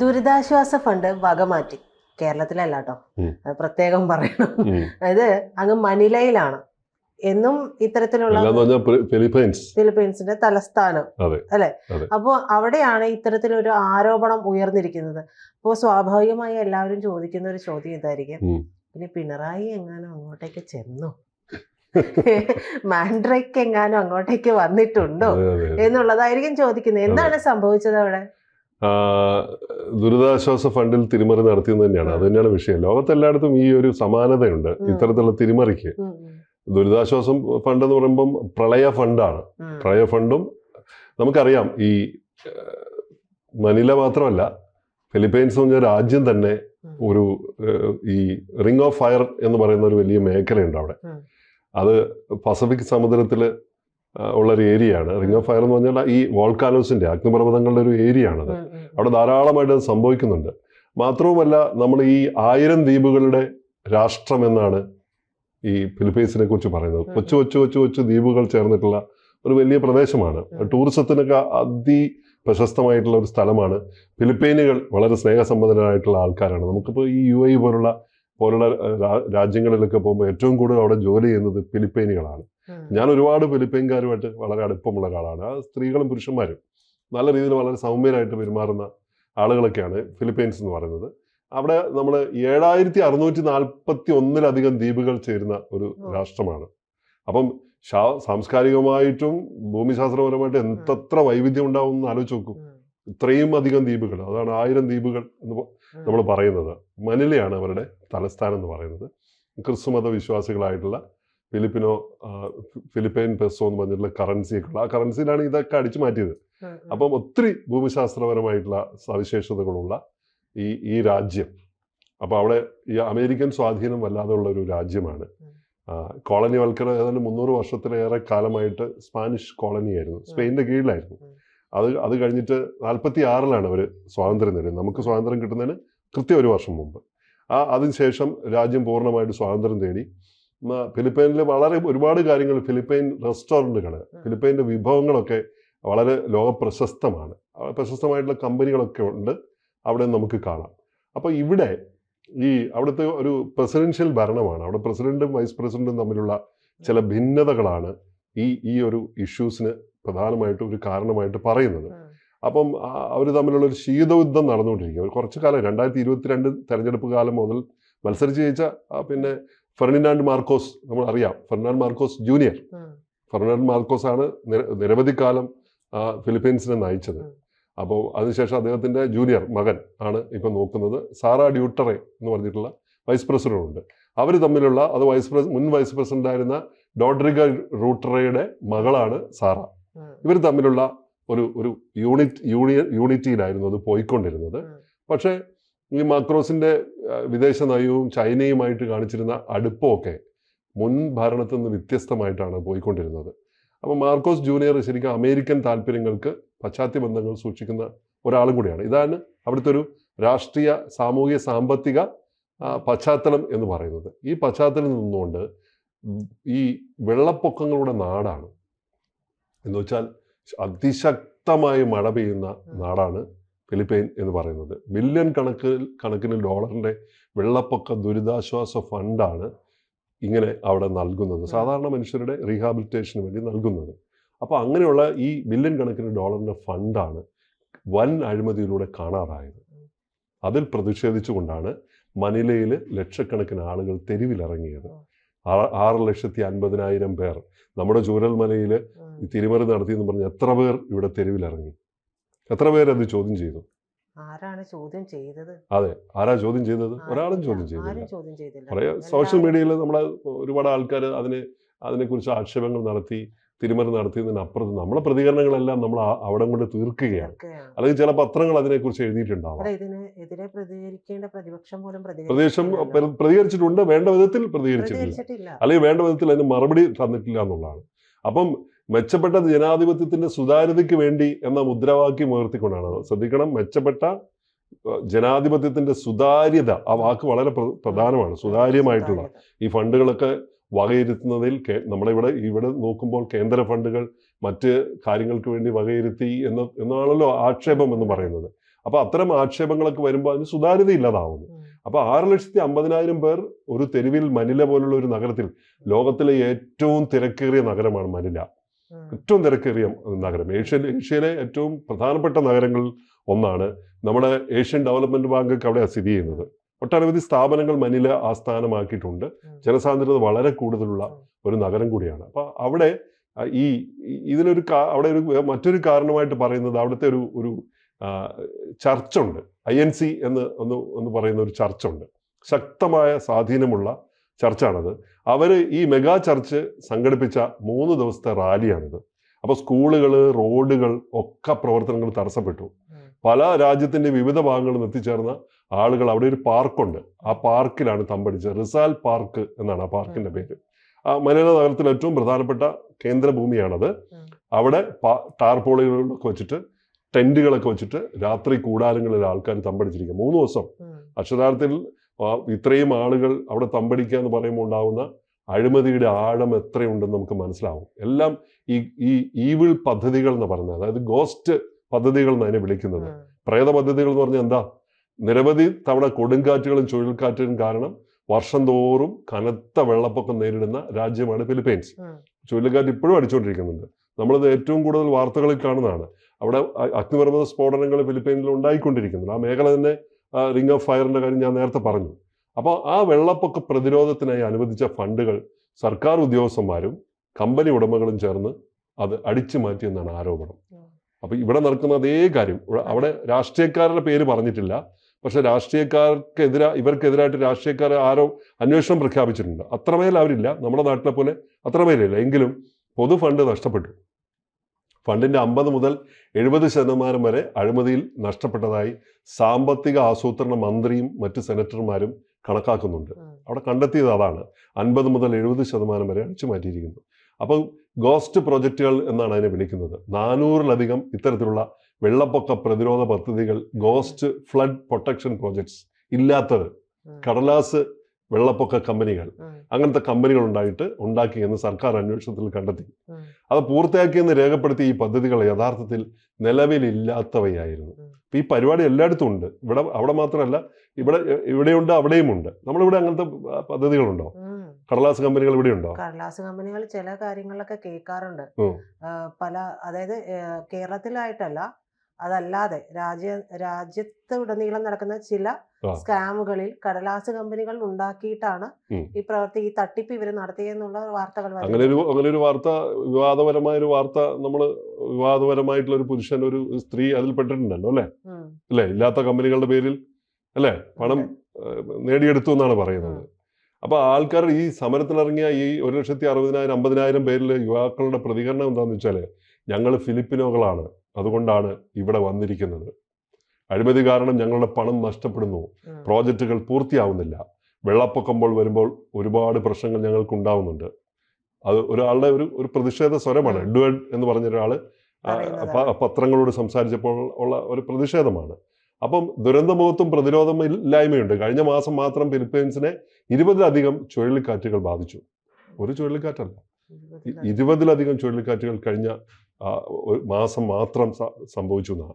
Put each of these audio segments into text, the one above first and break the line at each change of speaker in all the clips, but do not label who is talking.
ദുരിതാശ്വാസ ഫണ്ട് വകമാറ്റി കേരളത്തിലല്ല കേട്ടോ അത് പ്രത്യേകം പറയണം.
അതായത്
അത് അങ്ങ് മനിലയിലാണ്. എന്നും ഇത്തരത്തിലുള്ള ഫിലിപ്പീൻസിന്റെ തലസ്ഥാനം. അല്ലെ? അപ്പോ അവിടെയാണ് ഇത്തരത്തിലൊരു ആരോപണം ഉയർന്നിരിക്കുന്നത്. അപ്പോ സ്വാഭാവികമായി എല്ലാവരും ചോദിക്കുന്ന ഒരു ചോദ്യം ഇതായിരിക്കും. പിന്നെ പിണറായി എങ്ങാനും അങ്ങോട്ടേക്ക് ചെന്നു? മാൻഡ്രയ്ക്ക് എങ്ങാനും അങ്ങോട്ടേക്ക് വന്നിട്ടുണ്ടോ. എന്നുള്ളതായിരിക്കും ചോദിക്കുന്നത്. എന്താണ് സംഭവിച്ചത് അവിടെ?
ദുരിതാശ്വാസ ഫണ്ടിൽ തിരിമറി നടത്തിയെന്ന് തന്നെയാണ്. അത് തന്നെയാണ് വിഷയം. ലോകത്തെല്ലായിടത്തും ഈ ഒരു സമാനതയുണ്ട്. ഇത്തരത്തിലുള്ള തിരിമറിക്ക്. ദുരിതാശ്വാസം ഫണ്ട് എന്ന് പറയുമ്പം പ്രളയ ഫണ്ടാണ്. പ്രളയ ഫണ്ടും നമുക്കറിയാം ഈ മനില മാത്രമല്ല ഫിലിപ്പൈൻസ് എന്ന് പറഞ്ഞ രാജ്യം തന്നെ ഒരു ഈ റിംഗ് ഓഫ് ഫയർ എന്ന് പറയുന്ന ഒരു വലിയ മേഖലയുണ്ട് അവിടെ. അത് പസഫിക് സമുദ്രത്തിൽ ഉള്ള ഒരു ഏരിയ ആണ് റിംഗ് ഓഫ് ഫയർ എന്ന് പറഞ്ഞാൽ ഈ വോൾക്കാനോസിന്റെ അഗ്നിപർവതങ്ങളുടെ ഒരു ഏരിയ ആണത് അവിടെ ധാരാളമായിട്ട് അത് സംഭവിക്കുന്നുണ്ട്. മാത്രവുമല്ല നമ്മൾ ഈ ആയിരം ദ്വീപുകളുടെ രാഷ്ട്രം എന്നാണ് ഈ ഫിലിപ്പീൻസിനെ കുറിച്ച് പറയുന്നത്. കൊച്ചു കൊച്ചു കൊച്ചു കൊച്ചു ദ്വീപുകൾ ചേർന്നിട്ടുള്ള ഒരു വലിയ പ്രദേശമാണ്. ടൂറിസത്തിനൊക്കെ അതി പ്രശസ്തമായിട്ടുള്ള ഒരു സ്ഥലമാണ്. ഫിലിപ്പീനുകൾ വളരെ സ്നേഹസമ്പന്നരായിട്ടുള്ള ആൾക്കാരാണ്. നമുക്കിപ്പോൾ ഈ യു എ പോലുള്ള പോലുള്ള രാജ്യങ്ങളിലൊക്കെ പോകുമ്പോൾ ഏറ്റവും കൂടുതൽ അവിടെ ജോലി ചെയ്യുന്നത് ഫിലിപ്പൈനികളാണ്. ഞാൻ ഒരുപാട് ഫിലിപ്പൈൻകാരുമായിട്ട് വളരെ അടുപ്പമുള്ള ഒരാളാണ്. ആ സ്ത്രീകളും പുരുഷന്മാരും നല്ല രീതിയിൽ വളരെ സൗമ്യരായിട്ട് പെരുമാറുന്ന ആളുകളൊക്കെയാണ് ഫിലിപ്പൈൻസ് എന്ന് പറയുന്നത്. അവിടെ നമ്മൾ ഏഴായിരത്തി അറുന്നൂറ്റി നാൽപ്പത്തി ഒന്നിലധികം ദ്വീപുകൾ ചേരുന്ന ഒരു രാഷ്ട്രമാണ്. അപ്പം സാംസ്കാരികമായിട്ടും ഭൂമിശാസ്ത്രപരമായിട്ടും എന്തത്ര വൈവിധ്യം ഉണ്ടാവും എന്ന് ആലോചിച്ച് നോക്കും. ഇത്രയും അധികം ദ്വീപുകൾ അതാണ് ആയിരം ദ്വീപുകൾ എന്ന്. നമ്മൾ പറയുന്നത്. മനിലയാണ് അവരുടെ തലസ്ഥാനം എന്ന് പറയുന്നത് ക്രിസ്തുമത വിശ്വാസികളായിട്ടുള്ള ഫിലിപ്പിനോ ഫിലിപ്പൈൻ പെസോ എന്ന് പറഞ്ഞിട്ടുള്ള കറൻസിയൊക്കെ ഉള്ള ആ കറൻസിയിലാണ് ഇതൊക്കെ അടിച്ചു മാറ്റിയത്. അപ്പം ഒത്തിരി ഭൂമിശാസ്ത്രപരമായിട്ടുള്ള സവിശേഷതകളുള്ള ഈ ഈ രാജ്യം. അപ്പോൾ അവിടെ ഈ അമേരിക്കൻ സ്വാധീനം വല്ലാതെ ഉള്ള ഒരു രാജ്യമാണ്. കോളനി കോളനിവൽക്കരണം ഏതാണ്ട് മുന്നൂറ് വർഷത്തിലേറെ കാലമായിട്ട് സ്പാനിഷ് കോളനിയായിരുന്നു. സ്പെയിനിന്റെ കീഴിലായിരുന്നു. അത് അത് കഴിഞ്ഞിട്ട് നാൽപ്പത്തി ആറിലാണ് അവർ സ്വാതന്ത്ര്യം നേടിയത്. നമുക്ക് സ്വാതന്ത്ര്യം കിട്ടുന്നതിന് കൃത്യം ഒരു വർഷം മുമ്പ്. ആ അതിനുശേഷം രാജ്യം പൂർണമായിട്ട് സ്വാതന്ത്ര്യം തേടി. മ, ഫിലിപ്പൈനിൽ വളരെ ഒരുപാട് കാര്യങ്ങൾ ഫിലിപ്പൈൻ റെസ്റ്റോറന്റുകൾ ഫിലിപ്പൈന്റെ വിഭവങ്ങളൊക്കെ വളരെ ലോക പ്രശസ്തമാണ് പ്രശസ്തമായിട്ടുള്ള കമ്പനികളൊക്കെ ഉണ്ട്. അവിടെ നമുക്ക് കാണാം. അപ്പോൾ ഇവിടെ ഈ അവിടുത്തെ ഒരു പ്രസിഡൻഷ്യൽ ഭരണമാണ്. അവിടെ പ്രസിഡന്റും വൈസ് പ്രസിഡന്റും തമ്മിലുള്ള ചില ഭിന്നതകളാണ്. ഈ ഈ ഒരു ഇഷ്യൂസിന് പ്രധാനമായിട്ടും ഒരു കാരണമായിട്ട് പറയുന്നത്. അപ്പം അവർ തമ്മിലുള്ള ഒരു ശീതയുദ്ധം നടന്നുകൊണ്ടിരിക്കുക ഒരു കുറച്ച് കാലം രണ്ടായിരത്തി ഇരുപത്തിരണ്ട് തെരഞ്ഞെടുപ്പ് കാലം മുതൽ മത്സരിച്ച് ജയിച്ച പിന്നെ ഫെർണിനാൻഡ് മാർക്കോസ് നമ്മൾ അറിയാം Ferdinand Marcos junior. Ferdinand Marcos ആണ് നിരവധി കാലം ഫിലിപ്പീൻസിനെ നയിച്ചത്. അപ്പോൾ അതിനുശേഷം അദ്ദേഹത്തിന്റെ ജൂനിയർ മകൻ ആണ് ഇപ്പം നോക്കുന്നത്. സാറ ഡ്യൂട്ടറെ എന്ന് പറഞ്ഞിട്ടുള്ള വൈസ് പ്രസിഡന്റ് ഉണ്ട് അവർ തമ്മിലുള്ള അത് വൈസ് പ്രസി മുൻ വൈസ് പ്രസിഡന്റ് ആയിരുന്ന ഡോഡ്രിഗ റൂട്ടറയുടെ മകളാണ് സാറ. ഇവർ തമ്മിലുള്ള ഒരു ഒരു യൂണിറ്റ് യൂണിയൻ യൂണിറ്റിയിലായിരുന്നു അത് പോയിക്കൊണ്ടിരുന്നത്. പക്ഷേ ഈ മാക്രോസിന്റെ വിദേശ നയവും ചൈനയുമായിട്ട് കാണിച്ചിരുന്ന അടുപ്പമൊക്കെ മുൻ ഭരണത്തിൽ നിന്ന് വ്യത്യസ്തമായിട്ടാണ് പോയിക്കൊണ്ടിരുന്നത്. അപ്പോൾ മാർക്കോസ് ജൂനിയർ ശരിക്കും അമേരിക്കൻ താല്പര്യങ്ങൾക്ക് പശ്ചാത്യ ബന്ധങ്ങൾ സൂക്ഷിക്കുന്ന ഒരാളും കൂടിയാണ്. ഇതാണ് അവിടുത്തെ ഒരു രാഷ്ട്രീയ സാമൂഹിക സാമ്പത്തിക പശ്ചാത്തലം എന്ന് പറയുന്നത്. ഈ പശ്ചാത്തലം നിന്നുകൊണ്ട് ഈ വെള്ളപ്പൊക്കങ്ങളുടെ നാടാണ്. എന്ന് വെച്ചാൽ അതിശക്തമായി മഴ പെയ്യുന്ന നാടാണ് ഫിലിപ്പൈൻ എന്ന് പറയുന്നത്. ബില്യൺ കണക്കിൽ കണക്കിന് ഡോളറിന്റെ വെള്ളപ്പൊക്ക ദുരിതാശ്വാസ ഫണ്ടാണ് ഇങ്ങനെ അവിടെ നൽകുന്നത്. സാധാരണ മനുഷ്യരുടെ റീഹാബിലിറ്റേഷന് വേണ്ടി നൽകുന്നത്. അപ്പോൾ അങ്ങനെയുള്ള ഈ ബില്യൺ കണക്കിന് ഡോളറിന്റെ ഫണ്ടാണ് വൻ അഴിമതിയിലൂടെ കാണാതായത് അതിൽ പ്രതിഷേധിച്ചുകൊണ്ടാണ് മനിലയിൽ ലക്ഷക്കണക്കിന് ആളുകൾ തെരുവിലിറങ്ങിയത്. ആറ് ലക്ഷത്തി അൻപതിനായിരം പേർ. നമ്മുടെ ചൂരൽമലയിൽ തിരിമറി നടത്തിയെന്ന് പറഞ്ഞ് എത്ര പേർ ഇവിടെ തെരുവിലിറങ്ങി? എത്ര പേർ അത് ചോദ്യം ചെയ്തു?
ആരാണ് ചോദ്യം ചെയ്തത്?
അതെ ആരാ ചോദ്യം ചെയ്തത്? ഒരാളും ചോദ്യം ചെയ്തില്ല.
ആരും ചോദ്യം ചെയ്തില്ല.
പറയാ സോഷ്യൽ മീഡിയയിൽ നമ്മളെ ഒരുപാട് ആൾക്കാർ അതിനെ അതിനെക്കുറിച്ച് ആക്ഷേപങ്ങൾ നടത്തി തിരിമറി നടത്തിയതിനപ്പുറത്ത് നമ്മളെ പ്രതികരണങ്ങളെല്ലാം നമ്മൾ അവിടെ കൊണ്ട് തീർക്കുകയാണ്. അല്ലെങ്കിൽ ചില പത്രങ്ങൾ അതിനെക്കുറിച്ച് എഴുതിയിട്ടുണ്ടാവാം.
പ്രതിപക്ഷം
പ്രതികരിച്ചിട്ടുണ്ട്. വേണ്ട വിധത്തിൽ പ്രതികരിച്ചിട്ടില്ല. അല്ലെങ്കിൽ വേണ്ട വിധത്തിൽ അതിന് മറുപടി തന്നിട്ടില്ല എന്നുള്ളതാണ്. അപ്പം മെച്ചപ്പെട്ട ജനാധിപത്യത്തിന്റെ സുതാര്യതയ്ക്ക് വേണ്ടി എന്ന മുദ്രാവാക്യം ഉയർത്തിക്കൊണ്ടാണ്. ശ്രദ്ധിക്കണം മെച്ചപ്പെട്ട ജനാധിപത്യത്തിന്റെ സുതാര്യത ആ വാക്ക് വളരെ പ്ര- പ്രധാനമാണ്. സുതാര്യമായിട്ടുള്ള ഈ ഫണ്ടുകളൊക്കെ വകയിരുത്തുന്നതിൽ നമ്മുടെ ഇവിടെ ഇവിടെ നോക്കുമ്പോൾ കേന്ദ്ര ഫണ്ടുകൾ മറ്റ് കാര്യങ്ങൾക്ക് വേണ്ടി വകയിരുത്തി എന്ന് എന്നാണല്ലോ ആക്ഷേപം എന്ന് പറയുന്നത്. അപ്പോൾ അത്തരം ആക്ഷേപങ്ങളൊക്കെ വരുമ്പോൾ അതിന് സുതാര്യത ഇല്ലാതാവുന്നു.
അപ്പോൾ
അപ്പൊ ആറ് ലക്ഷത്തി അമ്പതിനായിരം പേർ ഒരു തെരുവിൽ മനില പോലുള്ള ഒരു നഗരത്തിൽ ലോകത്തിലെ ഏറ്റവും തിരക്കേറിയ നഗരമാണ് മനില. ഏറ്റവും തിരക്കേറിയ നഗരം. ഏഷ്യൻ ഏഷ്യയിലെ ഏറ്റവും പ്രധാനപ്പെട്ട നഗരങ്ങളിൽ ഒന്നാണ് നമ്മുടെ ഏഷ്യൻ ഡെവലപ്മെന്റ് ബാങ്ക് അവിടെ സ്ഥിതി ചെയ്യുന്നത്. ഒട്ടനവധി സ്ഥാപനങ്ങൾ മനില ആസ്ഥാനമാക്കിയിട്ടുണ്ട്. ജനസാന്ദ്രത വളരെ കൂടുതലുള്ള ഒരു നഗരം കൂടിയാണ്. അപ്പൊ അവിടെ ഈ ഇതിലൊരു അവിടെ ഒരു മറ്റൊരു കാരണമായിട്ട് പറയുന്നത് അവിടുത്തെ ഒരു ഒരു ചർച്ചുണ്ട്. ഐ എൻ സി എന്ന് ഒന്ന് ഒന്ന് പറയുന്ന ഒരു ചർച്ചുണ്ട്. ശക്തമായ സ്വാധീനമുള്ള ചർച്ചാണത്. അവർ ഈ മെഗാ ചർച്ച് സംഘടിപ്പിച്ച മൂന്ന് ദിവസത്തെ റാലിയാണിത്. അപ്പോൾ സ്കൂളുകൾ റോഡുകൾ ഒക്കെ പ്രവർത്തനങ്ങൾ തടസ്സപ്പെട്ടു. പല രാജ്യത്തിന്റെ വിവിധ ഭാഗങ്ങളിൽ നിന്ന് എത്തിച്ചേർന്ന ആളുകൾ അവിടെ ഒരു പാർക്കുണ്ട്. ആ പാർക്കിലാണ് തമ്പടിച്ചത്. റിസാൽ പാർക്ക് എന്നാണ് ആ പാർക്കിന്റെ പേര്. ആ മലയാള നഗരത്തിലെ ഏറ്റവും പ്രധാനപ്പെട്ട കേന്ദ്രഭൂമിയാണത്. അവിടെ ടാർപോളുകളൊക്കെ ടാർപോളികളൊക്കെ വെച്ചിട്ട് ടെന്റുകളൊക്കെ വെച്ചിട്ട് രാത്രി കൂടാരങ്ങളിൽ ആൾക്കാർ തമ്പടിച്ചിരിക്കുക മൂന്ന് ദിവസം. അക്ഷരാർത്ഥത്തിൽ ഇത്രയും ആളുകൾ അവിടെ തമ്പടിക്കുക എന്ന് പറയുമ്പോൾ ഉണ്ടാവുന്ന അഴിമതിയുടെ ആഴം എത്രയുണ്ടെന്ന് നമുക്ക് മനസ്സിലാവും. എല്ലാം ഈ ഈ ഈവിൾ പദ്ധതികൾ എന്ന് പറയുന്നത്. അതായത് ഗോസ്റ്റ് പദ്ധതികൾ അതിനെ വിളിക്കുന്നത്. പ്രേത പദ്ധതികൾ എന്ന് പറഞ്ഞാൽ എന്താ? നിരവധി തവണ കൊടുങ്കാറ്റുകളും ചുഴൽക്കാറ്റുകളും കാരണം വർഷം തോറും കനത്ത വെള്ളപ്പൊക്കം നേരിടുന്ന രാജ്യമാണ് ഫിലിപ്പീൻസ്. ചുഴലിക്കാറ്റ് ഇപ്പോഴും അടിച്ചുകൊണ്ടിരിക്കുന്നുണ്ട് നമ്മളത് ഏറ്റവും കൂടുതൽ വാർത്തകളിൽ കാണുന്നതാണ്. അവിടെ അഗ്നിപർവത സ്ഫോടനങ്ങൾ ഫിലിപ്പീൻസിൽ ഉണ്ടായിക്കൊണ്ടിരിക്കുന്നുണ്ട്. ആ മേഖല തന്നെ റിംഗ് ഓഫ് ഫയറിന്റെ കാര്യം ഞാൻ നേരത്തെ പറഞ്ഞു. അപ്പോൾ ആ വെള്ളപ്പൊക്ക പ്രതിരോധത്തിനായി അനുവദിച്ച ഫണ്ടുകൾ സർക്കാർ ഉദ്യോഗസ്ഥന്മാരും കമ്പനി ഉടമകളും ചേർന്ന് അത് അടിച്ചു മാറ്റിയെന്നാണ് ആരോപണം.
ഉം.
അപ്പൊ ഇവിടെ നടക്കുന്ന അതേ കാര്യം. അവിടെ രാഷ്ട്രീയക്കാരുടെ പേര് പറഞ്ഞിട്ടില്ല. പക്ഷെ രാഷ്ട്രീയക്കാർക്കെതിരാ ഇവർക്കെതിരായിട്ട് രാഷ്ട്രീയക്കാർ ആരോ അന്വേഷണം പ്രഖ്യാപിച്ചിട്ടുണ്ട്. അത്രമേൽ അവരില്ല. നമ്മുടെ നാട്ടിലെ പോലെ അത്രമേലില്ല എങ്കിലും പൊതു ഫണ്ട് നഷ്ടപ്പെട്ടു. ഫണ്ടിന്റെ അമ്പത് മുതൽ എഴുപത് ശതമാനം വരെ അഴിമതിയിൽ നഷ്ടപ്പെട്ടതായി സാമ്പത്തിക ആസൂത്രണ മന്ത്രിയും മറ്റ് സെനറ്റർമാരും കണക്കാക്കുന്നുണ്ട്. അവിടെ കണ്ടെത്തിയത് അതാണ്. അൻപത് മുതൽ എഴുപത് ശതമാനം വരെ അടിച്ചു മാറ്റിയിരിക്കുന്നു അപ്പം ഗോസ്റ്റ് പ്രൊജക്റ്റുകൾ എന്നാണ് അതിനെ വിളിക്കുന്നത്. നാനൂറിലധികം ഇത്തരത്തിലുള്ള വെള്ളപ്പൊക്ക പ്രതിരോധ പദ്ധതികൾ ഗോസ്റ്റ് ഫ്ലഡ് പ്രൊട്ടക്ഷൻ പ്രോജക്ട്സ് ഇല്ലാത്തത് കടലാസ് വെള്ളപ്പൊക്ക കമ്പനികൾ. അങ്ങനത്തെ കമ്പനികൾ ഉണ്ടായിട്ട് ഉണ്ടാക്കിയെന്ന് സർക്കാർ അന്വേഷണത്തിൽ കണ്ടെത്തി. അത് പൂർത്തിയാക്കിയെന്ന് രേഖപ്പെടുത്തിയ ഈ പദ്ധതികൾ യഥാർത്ഥത്തിൽ നിലവിലില്ലാത്തവയായിരുന്നു. ഈ പരിപാടി എല്ലായിടത്തും ഉണ്ട്. ഇവിടെ അവിടെ മാത്രമല്ല ഇവിടെ ഇവിടെയുണ്ട് അവിടെയുമുണ്ട്. നമ്മളിവിടെ അങ്ങനത്തെ പദ്ധതികളുണ്ടോ. കടലാസ് കമ്പനികൾ ഇവിടെ ഉണ്ടോ?
കടലാസ് കമ്പനികൾ ചില കാര്യങ്ങളൊക്കെ കേൾക്കാറുണ്ട്. പല അതായത് കേരളത്തിലായിട്ടല്ല അതല്ലാതെ രാജ്യ രാജ്യത്ത് ഉടനീളം നടക്കുന്ന ചില സ്കാമുകളിൽ കടലാസ് കമ്പനികൾ ഉണ്ടാക്കിയിട്ടാണ് ഈ പ്രവൃത്തി ഈ തട്ടിപ്പ് ഇവർ നടത്തിയെന്നുള്ള വാർത്തകൾ.
അങ്ങനെ ഒരു അങ്ങനെ ഒരു വാർത്ത വിവാദപരമായ ഒരു വാർത്ത നമ്മൾ വിവാദപരമായിട്ടുള്ള ഒരു പുരുഷൻ ഒരു സ്ത്രീ അതിൽ പെട്ടിട്ടുണ്ടല്ലോ അല്ലേ? അല്ലേ? ഇല്ലാത്ത കമ്പനികളുടെ പേരിൽ അല്ലേ? പണം. നേടിയെടുത്തു എന്നാണ് പറയുന്നത്. അപ്പൊ ആൾക്കാർ ഈ സമരത്തിനിറങ്ങിയ ഈ ഒരു ലക്ഷത്തി അറുപതിനായിരം അമ്പതിനായിരം പേരിൽ യുവാക്കളുടെ പ്രതികരണം എന്താണെന്ന് വെച്ചാൽ ഞങ്ങൾ ഫിലിപ്പിനോകളാണ്. അതുകൊണ്ടാണ് ഇവിടെ വന്നിരിക്കുന്നത്. അഴിമതി കാരണം ഞങ്ങളുടെ പണം നഷ്ടപ്പെടുന്നു. പ്രോജക്റ്റുകൾ പൂർത്തിയാവുന്നില്ല. വെള്ളപ്പൊക്കമ്പോൾ വരുമ്പോൾ ഒരുപാട് പ്രശ്നങ്ങൾ ഞങ്ങൾക്ക് ഉണ്ടാവുന്നുണ്ട് അത് ഒരാളുടെ ഒരു ഒരു പ്രതിഷേധ സ്വരമാണ്. എഡ്വേർഡ് എന്ന് പറഞ്ഞ. പ- പത്രങ്ങളോട് സംസാരിച്ചപ്പോൾ ഉള്ള ഒരു പ്രതിഷേധമാണ്. അപ്പം ദുരന്തമുഖത്തും പ്രതിരോധം ഇല്ലായ്മയുണ്ട്. കഴിഞ്ഞ മാസം മാത്രം ഫിലിപ്പീൻസിനെ ഇരുപതിലധികം ചുഴലിക്കാറ്റുകൾ ബാധിച്ചു. ഒരു ചുഴലിക്കാറ്റല്ല. ഇരുപതിലധികം. ചുഴലിക്കാറ്റുകൾ കഴിഞ്ഞ മാസം മാത്രം സംഭവിച്ചു എന്നാണ്.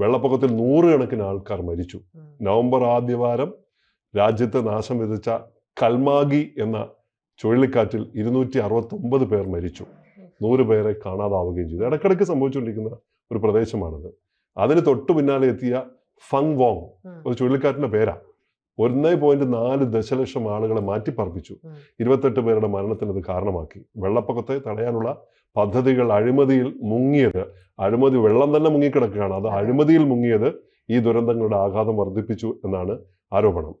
വെള്ളപ്പൊക്കത്തിൽ നൂറുകണക്കിന് ആൾക്കാർ മരിച്ചു. നവംബർ ആദ്യവാരം രാജ്യത്തെ നാശം വിതച്ച കൽമാഗി എന്ന ചുഴലിക്കാറ്റിൽ ഇരുന്നൂറ്റി അറുപത്തൊമ്പത് പേർ മരിച്ചു. നൂറ് പേരെ കാണാതാവുകയും ചെയ്തു. ഇടക്കിടക്ക് സംഭവിച്ചുകൊണ്ടിരിക്കുന്ന ഒരു പ്രദേശമാണത്. അതിന് തൊട്ടു പിന്നാലെ എത്തിയ ഫങ് വോങ് ഒരു ചുഴലിക്കാറ്റിന്റെ പേരാ. ഒന്നേ പോയിന്റ് നാല് ദശലക്ഷം ആളുകളെ മാറ്റിപ്പാർപ്പിച്ചു. ഇരുപത്തെട്ട് പേരുടെ മരണത്തിന് അത് കാരണമാക്കി. വെള്ളപ്പൊക്കത്തെ തടയാനുള്ള പദ്ധതികൾ അഴിമതിയിൽ മുങ്ങിയത് അഴിമതി വെള്ളം തന്നെ മുങ്ങിക്കിടക്കുകയാണ്. അത്
അതെ.
അഴിമതിയിൽ മുങ്ങിയത് ഈ ദുരന്തങ്ങളുടെ ആഘാതം വർദ്ധിപ്പിച്ചു എന്നാണ് ആരോപണം.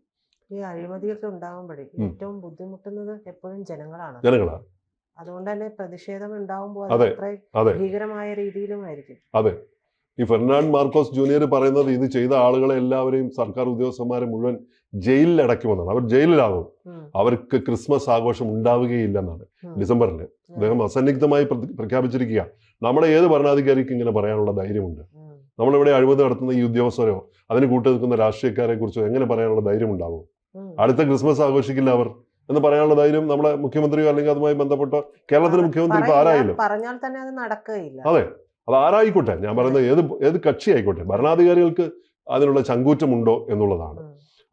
ഈ അഴിമതിയൊക്കെ ഉണ്ടാകുമ്പോഴേ
ഉം.
ഏറ്റവും ബുദ്ധിമുട്ടുന്നത് എപ്പോഴും ജനങ്ങളാണ്.
ജനങ്ങളാണ്
അതുകൊണ്ട് തന്നെ പ്രതിഷേധം ഉണ്ടാകുമ്പോൾ ഭീകരമായ രീതിയിലുമായിരിക്കും
അതെ. ഈ ഫെർണാണ്ട് മാർക്കോസ് ജൂനിയർ പറയുന്നത് ഇത് ചെയ്ത ആളുകളെ എല്ലാവരെയും സർക്കാർ ഉദ്യോഗസ്ഥന്മാരെ മുഴുവൻ ജയിലിൽ അടയ്ക്കുമെന്നാണ് അവർ ജയിലിലാകും. അവർക്ക് ക്രിസ്മസ് ആഘോഷം ഉണ്ടാവുകയില്ലെന്നാണ്
എന്നാണ്
ഡിസംബറിൽ അദ്ദേഹം അസന്നിഗ്ധമായി പ്രഖ്യാപിച്ചിരിക്കുക നമ്മുടെ ഏത് ഭരണാധികാരിക്കും ഇങ്ങനെ പറയാനുള്ള ധൈര്യമുണ്ട്. നമ്മളിവിടെ അഴിമതി നടത്തുന്ന ഈ ഉദ്യോഗസ്ഥരോ അതിന് കൂട്ടു നിൽക്കുന്ന രാഷ്ട്രീയക്കാരെ കുറിച്ചോ എങ്ങനെ പറയാനുള്ള ധൈര്യം ഉണ്ടാവും അടുത്ത ക്രിസ്മസ് ആഘോഷിക്കില്ല അവർ എന്ന് പറയാനുള്ള ധൈര്യം നമ്മുടെ മുഖ്യമന്ത്രിയോ അല്ലെങ്കിൽ അതുമായി ബന്ധപ്പെട്ടോ കേരളത്തിലെ മുഖ്യമന്ത്രി ഇപ്പൊ ആരായാലും.
പറഞ്ഞാൽ തന്നെ അത് നടക്കുകയില്ല.
അതെ. അത് ആരായിക്കോട്ടെ? ഞാൻ പറയുന്നത് ഏത് ഏത് കക്ഷി ആയിക്കോട്ടെ ഭരണാധികാരികൾക്ക് അതിനുള്ള ചങ്കൂറ്റമുണ്ടോ എന്നുള്ളതാണ്.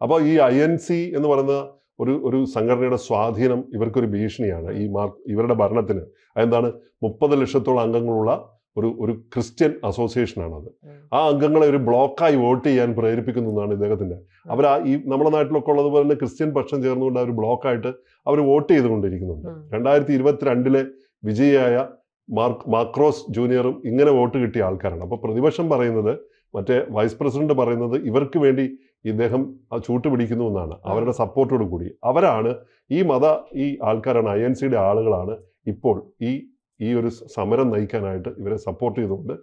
അപ്പോൾ ഈ ഐ എൻ സി എന്ന് പറയുന്ന ഒരു ഒരു സംഘടനയുടെ സ്വാധീനം ഇവർക്കൊരു ഭീഷണിയാണ്. ഈ മാർ ഇവരുടെ ഭരണത്തിന്. അതെന്താണ്? മുപ്പത് ലക്ഷത്തോളം അംഗങ്ങളുള്ള ഒരു ഒരു ക്രിസ്ത്യൻ അസോസിയേഷനാണത്. ആ അംഗങ്ങളെ ഒരു ബ്ലോക്കായി വോട്ട് ചെയ്യാൻ പ്രേരിപ്പിക്കുന്നു എന്നാണ് ഇദ്ദേഹത്തിന്റെ അവർ ആ ഈ നമ്മുടെ നാട്ടിലൊക്കെ ഉള്ളതുപോലെ തന്നെ ക്രിസ്ത്യൻ പക്ഷം ചേർന്നുകൊണ്ട് ഒരു ബ്ലോക്കായിട്ട് അവർ വോട്ട് ചെയ്തുകൊണ്ടിരിക്കുന്നുണ്ട്. രണ്ടായിരത്തി ഇരുപത്തിരണ്ടിലെ വിജയിയായ മാർക്ക് മാക്രോസ് ജൂനിയറും ഇങ്ങനെ വോട്ട് കിട്ടിയ ആൾക്കാരാണ്. അപ്പോൾ പ്രതിപക്ഷം പറയുന്നത് മറ്റേ വൈസ് പ്രസിഡന്റ് പറയുന്നത് ഇവർക്ക് വേണ്ടി ഇദ്ദേഹം ആ ചൂട്ട് പിടിക്കുന്നു എന്നാണ്. അവരുടെ സപ്പോർട്ടോട് കൂടി. അവരാണ് ഈ മത ഈ ആൾക്കാരാണ് ഐ എൻ സിയുടെ ആളുകളാണ് ഇപ്പോൾ ഈ ഈ ഒരു സമരം നയിക്കാനായിട്ട് ഇവരെ സപ്പോർട്ട് ചെയ്തുകൊണ്ട്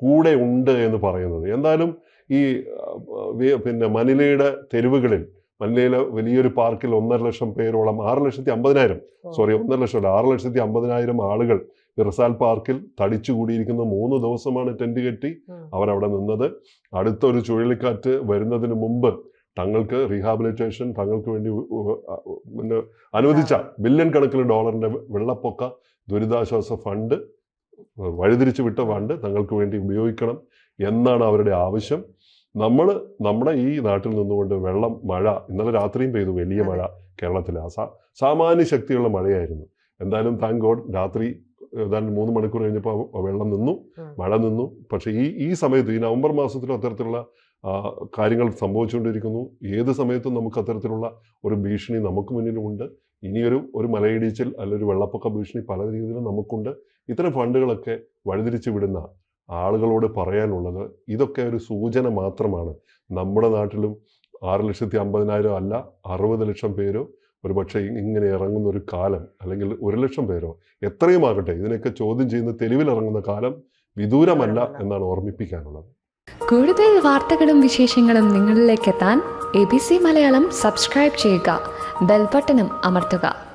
കൂടെ ഉണ്ട് എന്ന് പറയുന്നത്. എന്തായാലും ഈ പിന്നെ മനിലയുടെ തെരുവുകളിൽ മനിലയിലെ വലിയൊരു പാർക്കിൽ ഒന്നര ലക്ഷം പേരോളം ആറ് ലക്ഷത്തി അമ്പതിനായിരം. സോറി ഒന്നര ലക്ഷം അല്ല ആറ് ലക്ഷത്തി അമ്പതിനായിരം ആളുകൾ ഈ റിസാൽ പാർക്കിൽ തടിച്ചുകൂടിയിരിക്കുന്ന മൂന്ന് ദിവസമാണ് ടെന്റ് കെട്ടി. അവരവിടെ നിന്നത്. അടുത്തൊരു ചുഴലിക്കാറ്റ് വരുന്നതിന് മുമ്പ് തങ്ങൾക്ക് റീഹാബിലിറ്റേഷൻ തങ്ങൾക്ക് വേണ്ടി പിന്നെ അനുവദിച്ച ബില്യൺ കണക്കിന് ഡോളറിന്റെ വെള്ളപ്പൊക്ക ദുരിതാശ്വാസ ഫണ്ട് വഴിതിരിച്ചു വിട്ട ഫണ്ട് തങ്ങൾക്ക് വേണ്ടി ഉപയോഗിക്കണം എന്നാണ് അവരുടെ ആവശ്യം. നമ്മൾ നമ്മുടെ ഈ നാട്ടിൽ നിന്നുകൊണ്ട് വെള്ളം മഴ ഇന്നലെ രാത്രിയും പെയ്തു. വലിയ മഴ കേരളത്തിൽ സാമാന്യ ശക്തിയുള്ള മഴയായിരുന്നു. എന്തായാലും താങ്ക് ഗോഡ് രാത്രി ഏതാണ്ട് മൂന്ന് മണിക്കൂർ കഴിഞ്ഞപ്പോൾ വെള്ളം നിന്നു മഴ നിന്നു. പക്ഷേ ഈ ഈ സമയത്ത് ഈ നവംബർ മാസത്തിലും അത്തരത്തിലുള്ള കാര്യങ്ങൾ സംഭവിച്ചുകൊണ്ടിരിക്കുന്നു. ഏത് സമയത്തും നമുക്ക് അത്തരത്തിലുള്ള ഒരു ഭീഷണി നമുക്ക് മുന്നിലുമുണ്ട്. ഇനിയൊരു ഒരു മലയിടിച്ചിൽ അല്ലെങ്കിൽ വെള്ളപ്പൊക്ക ഭീഷണി പല രീതിയിലും നമുക്കുണ്ട്. ഇത്തരം ഫണ്ടുകളൊക്കെ വഴിതിരിച്ചു വിടുന്ന ആളുകളോട് പറയാനുള്ളത് ഇതൊക്കെ ഒരു സൂചന മാത്രമാണ്. നമ്മുടെ നാട്ടിലും ആറ് ലക്ഷത്തി അമ്പതിനായിരം അല്ല അറുപത് ലക്ഷം പേരോ ഒരു പക്ഷേ ഇങ്ങനെ ഇറങ്ങുന്ന ഒരു കാലം അല്ലെങ്കിൽ ഒരു ലക്ഷം പേരോ എത്രയും ആകട്ടെ ഇതിനൊക്കെ ചോദ്യം ചെയ്യുന്ന തെരുവിലിറങ്ങുന്ന കാലം വിദൂരമല്ല എന്നാണ് ഓർമ്മിപ്പിക്കാനുള്ളത്.
കൂടുതൽ വാർത്തകളും വിശേഷങ്ങളും നിങ്ങളിലേക്ക് എത്താൻ A B C Malayalam subscribe ചെയ്യുക. ബെൽബട്ടനും അമർത്തുക.